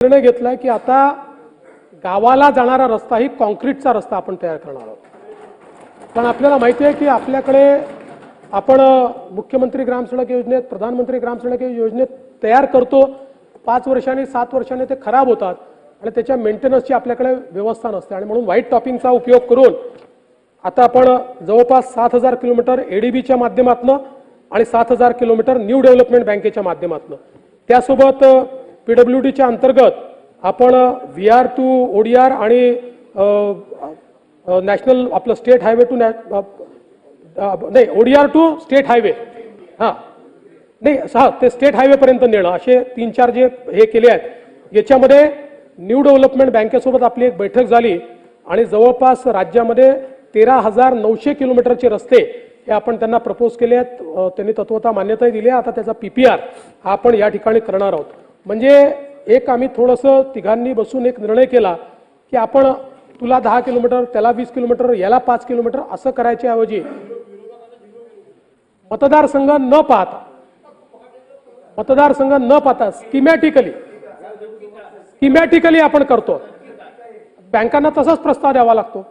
निर्णय घेतलाय की आता गावाला जाणारा रस्ता ही कॉन्क्रीटचा रस्ता आपण तयार करणार आहोत. कारण आपल्याला माहिती आहे की आपल्याकडे आपण मुख्यमंत्री मुख्यमंत्री ग्रामसडक योजनेत प्रधानमंत्री ग्रामसडक योजनेत तयार करतो. पाच वर्षांनी सात वर्षांनी ते खराब होतात आणि त्याच्या मेंटेनन्सची आपल्याकडे व्यवस्था नसते. आणि म्हणून व्हाईट टॉपिंगचा उपयोग करून आता आपण जवळपास सात हजार किलोमीटर एडीबीच्या माध्यमातून आणि सात हजार किलोमीटर न्यू डेव्हलपमेंट बँकेच्या माध्यमातून. त्यासोबत पीडब्ल्यू डीच्या अंतर्गत आपण व्ही आर टू ओडीआर आणि नॅशनल आपलं स्टेट हायवे टू नॅ नाही ओडीआर टू स्टेट हायवे. हां. नाही हा ते स्टेट हायवेपर्यंत नेणं असे तीन चार जे हे केले आहेत. याच्यामध्ये न्यू डेव्हलपमेंट बँकेसोबत आपली एक बैठक झाली आणि जवळपास राज्यामध्ये तेरा हजार नऊशे किलोमीटरचे रस्ते हे आपण त्यांना प्रपोज केले आहेत. त्यांनी तत्वता मान्यताही दिली आहे. आता त्याचा पी पी हा आपण या ठिकाणी करणार आहोत. म्हणजे एक आम्ही थोडंसं तिघांनी बसून एक निर्णय केला की आपण तुला दहा किलोमीटर त्याला वीस किलोमीटर याला पाच किलोमीटर असं करायच्या ऐवजी मतदारसंघ न पाहता मतदारसंघ न पाहता स्किमॅटिकली स्किमॅटिकली आपण करतो. बँकांना तसाच प्रस्ताव द्यावा लागतो.